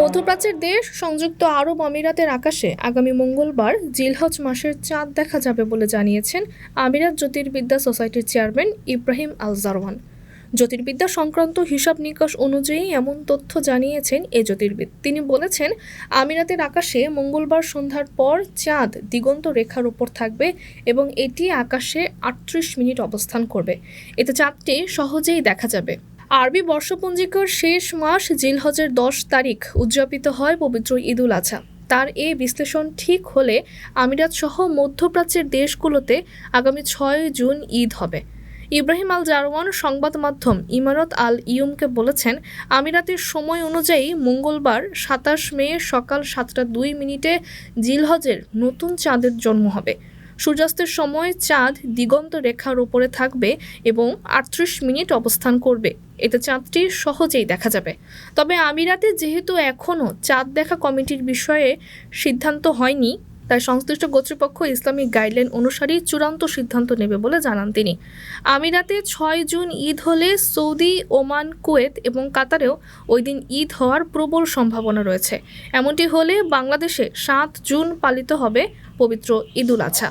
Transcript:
মধ্যপ্রাচ্যের দেশ সংযুক্ত আরব আমিরাতের আকাশে আগামী মঙ্গলবার জিলহজ মাসের চাঁদ দেখা যাবে বলে জানিয়েছেন আমিরাত জ্যোতির্বিদ্যা সোসাইটির চেয়ারম্যান ইব্রাহিম আল জারওয়ান। জ্যোতির্বিদ্যা সংক্রান্ত হিসাব নিকাশ অনুযায়ী এমন তথ্য জানিয়েছেন এ জ্যোতির্বিদ। তিনি বলেছেন, আমিরাতের আকাশে মঙ্গলবার সন্ধ্যার পর চাঁদ দিগন্ত রেখার উপর থাকবে এবং এটি আকাশে আটত্রিশ মিনিট অবস্থান করবে। এতে চাঁদটি সহজেই দেখা যাবে। আরবি বর্ষপঞ্জিকার শেষ মাস জিলহজের দশ তারিখ উদযাপিত হয় পবিত্র ঈদুল আজহা। তার এই বিশ্লেষণ ঠিক হলে আমিরাত সহ মধ্যপ্রাচ্যের দেশগুলোতে আগামী ছয় জুন ঈদ হবে। ইব্রাহিম আল জারওয়ান সংবাদ মাধ্যম ইমারত আল ইয়ুমকে বলেছেন, আমিরাতের সময় অনুযায়ী মঙ্গলবার সাতাশ মে সকাল সাতটা দুই মিনিটে জিলহজের নতুন চাঁদের জন্ম হবে। সূর্যাস্তের সময় চাঁদ দিগন্ত রেখার উপরে থাকবে এবং আটত্রিশ মিনিট অবস্থান করবে। এতে চাঁদটি সহজেই দেখা যাবে। তবে আমিরাতে যেহেতু এখনও চাঁদ দেখা কমিটির বিষয়ে সিদ্ধান্ত হয়নি তাই সংশ্লিষ্ট কর্তৃপক্ষ ইসলামিক গাইডলাইন অনুসারেই চূড়ান্ত সিদ্ধান্ত নেবে বলে জানান তিনি। আমিরাতে ছয় জুন ঈদ হলে সৌদি, ওমান, কুয়েত এবং কাতারেও ওই দিন ঈদ হওয়ার প্রবল সম্ভাবনা রয়েছে। এমনটি হলে বাংলাদেশে সাত জুন পালিত হবে পবিত্র ঈদুল আজহা